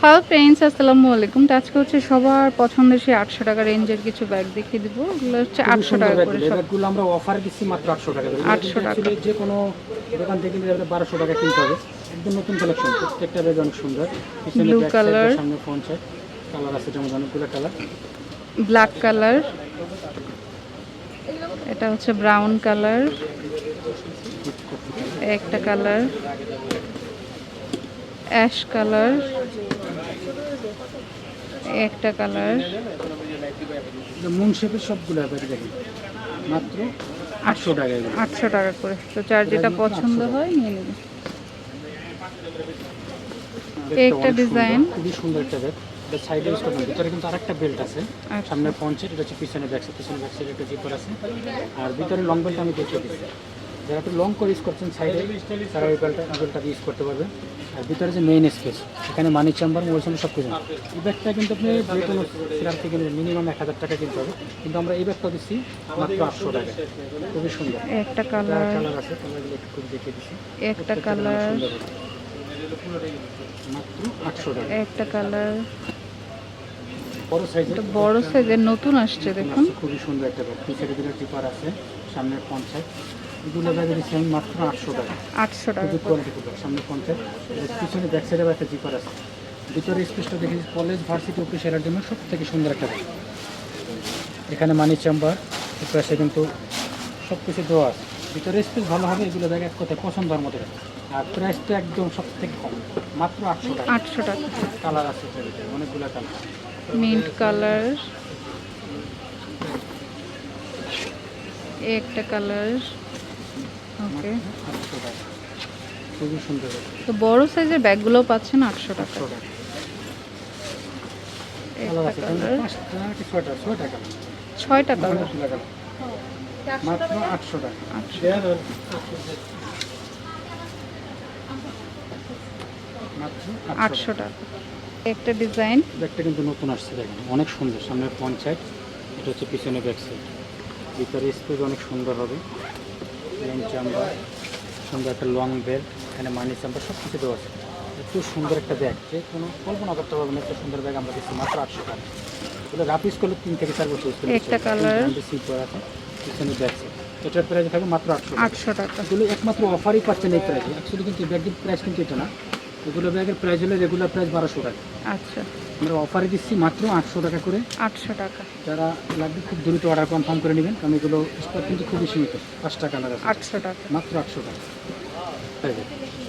Hello friends আসসালামু আলাইকুম। তো আজকে হচ্ছে সবার পছন্দের সেই আটশো টাকা রেঞ্জের কিছু ব্যাগ দেখিয়ে দিব। ওগুলো হচ্ছে আটশো টাকা করে ব্যাগগুলো আমরা অফার দিচ্ছি মাত্র আটশো টাকা 800 টাকা। যে কোনো দোকান থেকে কিনতে গেলে বারোশো টাকা কিনতে হবে। একদম নতুন কালেকশন প্রত্যেকটা ব্যাগ অনেক সুন্দর। side, color. সামনে ফ্রন্ট সাইড কালার আছে যেমন অনেকগুলো কালার ব্ল্যাক কালার এটা হচ্ছে ব্রাউন কালার একটা কালার অ্যাশ কালার একটা কালার। মুন শেপের সবগুলো মাত্র আটশো টাকা আটশো টাকা করে। তো যার যেটা পছন্দ হয় নিয়ে নেবে। একটা ডিজাইন। খুবই সুন্দর একটা ব্যাগ এটা সাইডে ইউজ করবেন ভিতরে কিন্তু আরেকটা বেল্ট আছে। আচ্ছা। সামনে ফ্রন্ট এটা হচ্ছে পিছনে ব্যাক সাইড পিছনে ব্যাক সাইড একটা জিপার আছে। আর ভিতরে লং বেল্ট আমি দেখিয়ে দিচ্ছি। যারা একটু লং করে ইউজ করছেন সাইডে তারা ওই বেল্টটা বেল্টটা ইউজ করতে পারবেন আর ভিতরে যে মেইন স্পেস এখানে মানি চেম্বার মোবাইল চেম্বার সব কিছু। এই ব্যাগটা কিন্তু আপনি যে কোনো সিরাপ থেকে মিনিমাম এক হাজার টাকা কিনতে হবে। কিন্তু আমরা এই ব্যাগটা দিচ্ছি মাত্র আটশো টাকা। খুবই সুন্দর। একটা কালার কালার আছে কালারগুলো একটু করে দিচ্ছি। একটা কালার মাত্র আটশো টাকা। একটা কালার বড় সাইজের নতুন আসছে দেখুন। খুবই সুন্দর একটা ব্যাগ পিছের দিকে টিপার আছে সামনে পঞ্চায়েত এগুলো সেম মাত্র আটশো টাকা। আটশো টাকা কোয়ালিটি সামনে পিছনে ব্যাক সাইডে একটা জিপার আছে। ভিতরে স্পেসটা দেখি কলেজ ভার্সিটি অফিস এরার জন্য সব থেকে সুন্দর একটা ব্যাগ এখানে মানি চেম্বার পাশে কিন্তু সব কিছু দেওয়া আছে। ভিতরে স্পেস ভালো হবে এগুলো ব্যাগ এক কথায় পছন্দ হওয়ার মতো আর প্রাইসটা একদম সব থেকে কম মাত্র আটশো টাকা। আটশো টাকা। কালার আছে অনেকগুলো কালার মিন্ট কালার একটা কালার ওকে। আটশো টাকা খুবই সুন্দর তো বড় সাইজের ব্যাগগুলো পাচ্ছেন আটশো টাকা। আটশো টাকা। মাত্র আটশো টাকা। আটশো টাকা। একটা ডিজাইন। ব্যাগটা কিন্তু নতুন আসছে দেখেন। অনেক সুন্দর। সামনে সাইড এটা হচ্ছে পিছনে ব্যাক সাইড। ভিতরে স্পেস অনেক সুন্দর হবে। মেন চাম্বার সুন্দর একটা লং বেল্ট এখানে মানি চাম্বার সব কিছু দেওয়া আছে। একটু সুন্দর একটা ব্যাগ যে কোনো কল্পনা করতে পারবেন না, একটা সুন্দর ব্যাগ আমরা দিচ্ছি মাত্র আটশো টাকা। এগুলো রাফ ইউজ করলে তিন থেকে চার বছর ইউজ একটা colour। সিট করা আছে পিছনে ব্যাগ এটার প্রাইস থাকবে মাত্র আটশো টাকা। আটশো টাকা। এগুলো একমাত্র অফারই পাচ্ছেন এই প্রাইসে অ্যাকচুয়ালি কিন্তু ব্যাগের প্রাইস কিন্তু এটা না। এগুলো ব্যাগের প্রাইস হলে রেগুলার প্রাইস বারোশো টাকা। আচ্ছা। আমরা অফারে দিচ্ছি মাত্র আটশো টাকা করে। আটশো টাকা। যারা লাগবে খুব দ্রুত অর্ডার কনফার্ম করে নেবেন কারণ এগুলো স্টক কিন্তু খুবই সীমিত। পাঁচটা টাকা আছে। আটশো টাকা। মাত্র আটশো টাকা।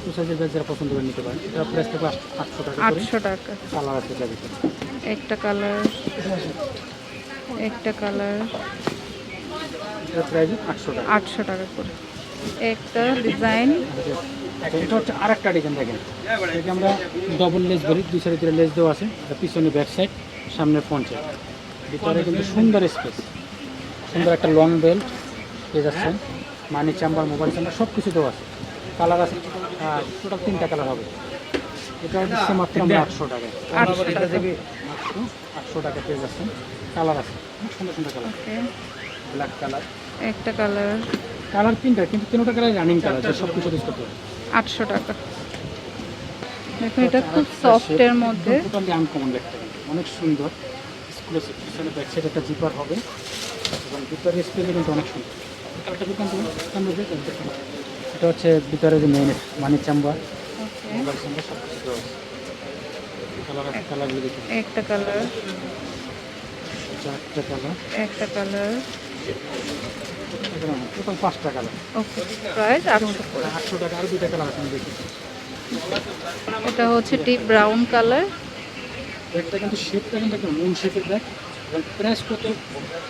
টু সাইজের ব্যাগ যারা পছন্দ করে নিতে পারেন এটা প্রাইস থাকবে আটশো টাকা করে। আটশো টাকা। কালার আছে এটা একটা কালার একটা কালার এটার প্রাইস আটশো টাকা। আটশো টাকা করে। একটা ডিজাইন। এটা হচ্ছে আর একটা ডিজাইন দেখেন। এটাকে আমরা ডবল লেস বলি দুই সাইডে দুটো লেস দেওয়া আছে। এটা পিছনে ব্যাক সাইড সামনে ফ্রন্ট সাইড ভিতরে কিন্তু সুন্দর স্পেস সুন্দর একটা লং বেল্ট পেয়ে যাচ্ছেন। মানি চাম্বার মোবাইল চাম্বার সব কিছু দেওয়া আছে। কালার আছে টোটাল তিনটা কালার হবে। এটা হচ্ছে মাত্র আমরা আটশো টাকা আটশো টাকা। আটশো টাকা পেয়ে যাচ্ছেন। কালার আছে সুন্দর সুন্দর কালার ব্ল্যাক কালার একটা কালার কালার তিনটা কিন্তু তিনটা কালার রানিং কালার যে সব কিছু হবে আটশো টাকা। দেখুন এটা খুব সফটের মধ্যে। টোটালি আনকমন দেখতে। অনেক সুন্দর। স্কুলের পিছনে ব্যাক সাইড একটা জিপার হবে। এবং ভিতরে স্পেসও কিন্তু অনেক সুন্দর। কালারটা দোকান। এটা হচ্ছে ভিতরে যে মেইন মানি চাম্বার আছে কালার আছে একটা কালার চারটা কালার একটা কালার টোটাল পাঁচটা কালার প্রাইস আটশো করে আটশো টাকা আর দুইটা কালার দেখি এটা হচ্ছে ডিপ ব্রাউন কালার ব্যাগটা কিন্তু শেপটা কিন্তু একটা মূল শেপের ব্যাগ এবং প্রাইস কত?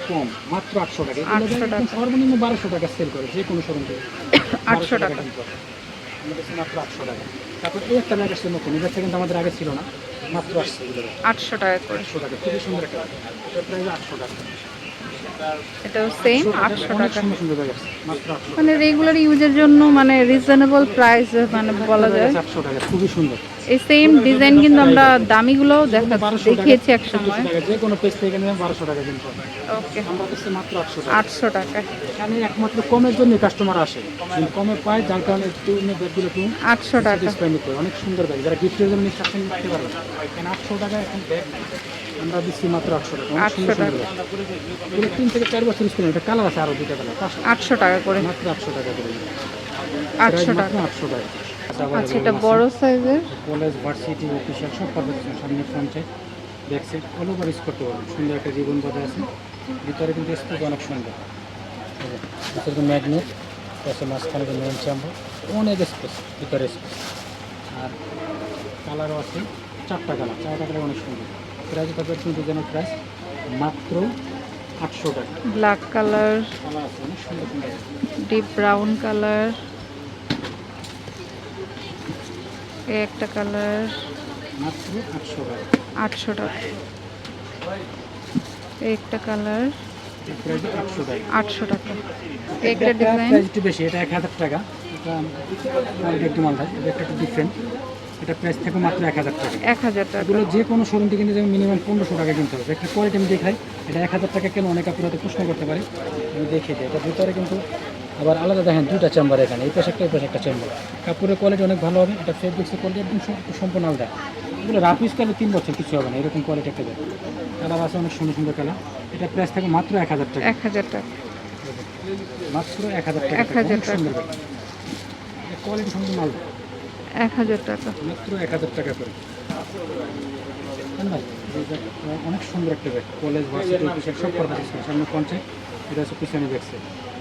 কম মাত্র আটশো টাকা। এগুলো 800 ব্যাগ টাকা। সর্বনিম্ন বারোশো টাকা সেল করে যে কোনো শোরুম থেকে। 800 টাকা। কিনতে। হবে। আমাদের কাছে মাত্র আটশো টাকা। তারপর এই একটা ব্যাগ আসছে নতুন। এই কিন্তু আমাদের আগে ছিল না। মাত্র আসছে আটশো টাকা আটশো টাকা। খুবই সুন্দর একটা প্রাইস আটশো টাকা। এটাও সেম আটশো টাকা। মানে রেগুলার ইউজের জন্য মানে রিজনেবল প্রাইস মানে বলা যায়। আটশো টাকা খুবই সুন্দর। এই সেম ডিজাইন কিন্তু আমরা দামিগুলোও দেখা দেখিয়েছি এক সময়। যে কোনো পেজ থেকে টাকা ওকে আমরা কাছে মাত্র আটশো টাকা। একমাত্র কমের জন্য কাস্টমার আসে। কমে পায় যার কারণে একটু ব্যাগগুলো একটু আটশো টাকা। নিতে অনেক সুন্দর ব্যাগ। যারা গিফটের জন্য নিতে পারবে টাকা এখন ব্যাগ আমরা দিচ্ছি মাত্র আটশো টাকা। অনেক 800 সুন্দর সুন্দর টাকা। তিন থেকে চার বছর এটা কালার আছে কালার টাকা করে। মাত্র আটশো টাকা করে। আটশো Price মাত্র টাকা আটশো টাকা। আচ্ছা এটা বড় সাইজের? কলেজ ভার্সিটি অফিসিয়াল সব পারফেকশন সামনে ফ্রন্টে back side all over use করতে পারবেন সুন্দর একটা রিবন বাঁধা আছে। ভিতরে কিন্তু স্পেস অনেক সুন্দর। ভিতরে ম্যাগনেট পাশে মাঝখানে মেন চাম্বার অনেক স্পেস ভিতরে স্পেস আর কালারও আছে চারটা কালার চারটা কালার অনেক সুন্দর। প্রাইস পাবে কিন্তু যেন প্রাইস মাত্র আটশো টাকা। Black colour deep brown colour একটা কালার মাত্র আটশো টাকা। একটা কালার আটশো টাকা। একটা ডিজাইন একটু বেশি এটা এক হাজার টাকা। এটা একটু মাল থাকে এটা একটু ডিফারেন্ট এটা প্রাইস থেকে মাত্র এক হাজার টাকা। এক হাজার টাকা। এগুলো যে কোনো শোরুম থেকে কিনতে মিনিমাম পনেরোশো টাকা কিনতে হবে। একটা কোয়ালিটি আমি দেখাই এটা এক হাজার টাকা কেন অনেক আপনারা প্রশ্ন করতে পারে আমি দেখিয়ে দিই। এটা ভিতরে কিন্তু আবার আলাদা দেখেন দুটা চেম্বার এখানে এই পাশে একটা এই পাশে একটা চেম্বার কাপড়ের কোয়ালিটি অনেক ভালো হবে এটা ফেব্রিক্সের কোয়ালিটি একদম সম্পূর্ণ আলাদা। এগুলো রাফ ইউজ করলে তিন বছর কিছু হবে না এরকম কোয়ালিটি একটা দেয় কালার আছে অনেক সুন্দর সুন্দর কালার। এটা প্রাইস থাকে মাত্র এক হাজার টাকা। এক হাজার টাকা। মাত্র এক হাজার টাকা। এক হাজার। সুন্দর কোয়ালিটি সম্পূর্ণ মাল এক হাজার টাকা। মাত্র এক হাজার টাকা করে। অনেক সুন্দর একটা ব্যাগ কলেজ ভার্সিটি সব পারপাস সামনে পঞ্চায়েত এটা হচ্ছে পিছনে ব্যাগ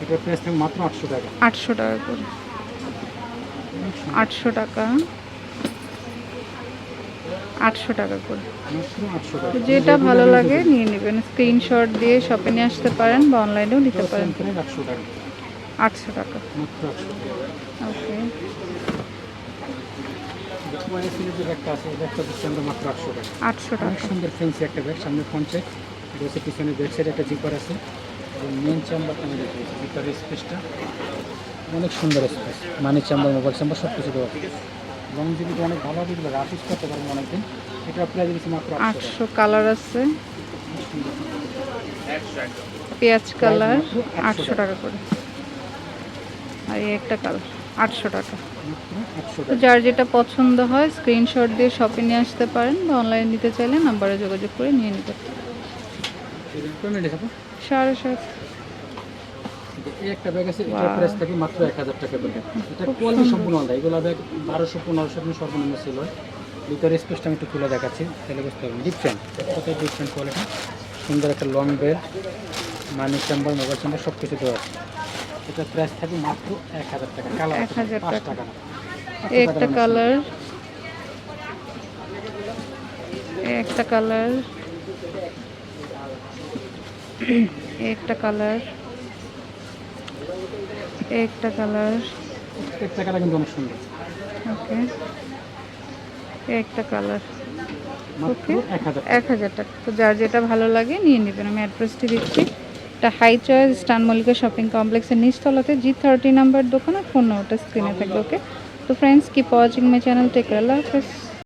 এটার প্রাইস থাকে মাত্র আটশো টাকা। আটশো টাকা করে। অনেক সুন্দর। আটশো টাকা। আটশো টাকা করে। মাত্র আটশো টাকা। যেটা ভালো লাগে নিয়ে নেবেন। স্ক্রিনশট দিয়ে শপে নিয়ে আসতে পারেন বা অনলাইনেও নিতে পারেন। প্রাইস আটশো টাকা। আটশো টাকা। মাত্র আটশো টাকা। ওকে। আটশো টাকা। আটশো টাকা। সুন্দর ফেন্সি একটা ব্যাগ সামনে পঞ্চায়েত এটা হচ্ছে পিছনে ব্যাগ সাইড একটা জিপার আছে। এবং মেন চেম্বারটা আমি দেখিয়েছি জিপারের স্পেসটা অনেক সুন্দর space money chamber mobile chamber সব কিছু দেওয়া লং জিবিটা অনেক ভালো হবে এগুলো রাফ ইউজ করতে পারবেন অনেকদিন এটা প্রাইস দিচ্ছি মাত্র আটশো কালার আছে। পেঁয়াজ কালার আটশো টাকা। করে। আর এই একটা কালার আটশো টাকা। যার যেটা পছন্দ হয় স্ক্রিনশট দিয়ে শপে নিয়ে আসতে পারেন বা অনলাইনে নিতে চাইলে নাম্বারে যোগাযোগ করে নিয়ে নিতে পারেন। সাড়ে সাত। এই একটা ব্যাগ আছে প্রাইস থাকে মাত্র এক হাজার টাকা করে। এটা কোয়ালিটি সম্পূর্ণ আলাদা। এগুলো ব্যাগ বারোশো পনেরোশো সর্বনিম্ন ভিতরে স্পেসটা আমি একটু তুলে দেখাচ্ছি তাহলে বুঝতে পারবেন। ডিফারেন্ট ডিফারেন্ট কোয়ালিটি সুন্দর একটা long bell money chamber mobile chamber সব কিছু দেওয়া আছে। এটার প্রাইস থাকে মাত্র এক হাজার টাকা। কালার 1000 পাঁচ টাকা। একটা কালার একটা কালার একটা কালার। একটা কালার। প্রত্যেকটা কালার কিন্তু অনেক সুন্দর। ওকে। একটা কালার। Okay. এক হাজার টাকা। তো যার যেটা ভালো লাগে নিয়ে নেবেন। আমি অ্যাড্রেসটি দিচ্ছি। এটা হাই চয়েস স্টান মল্লিকা শপিং কমপ্লেক্সের নিচতলাতে জি থার্টি নাম্বার দোকান আর ফোন নাম্বারটা স্ক্রিনে থাকবে ওকে? তো friends keep watching my channel tech আল্লাহ হাফেজ।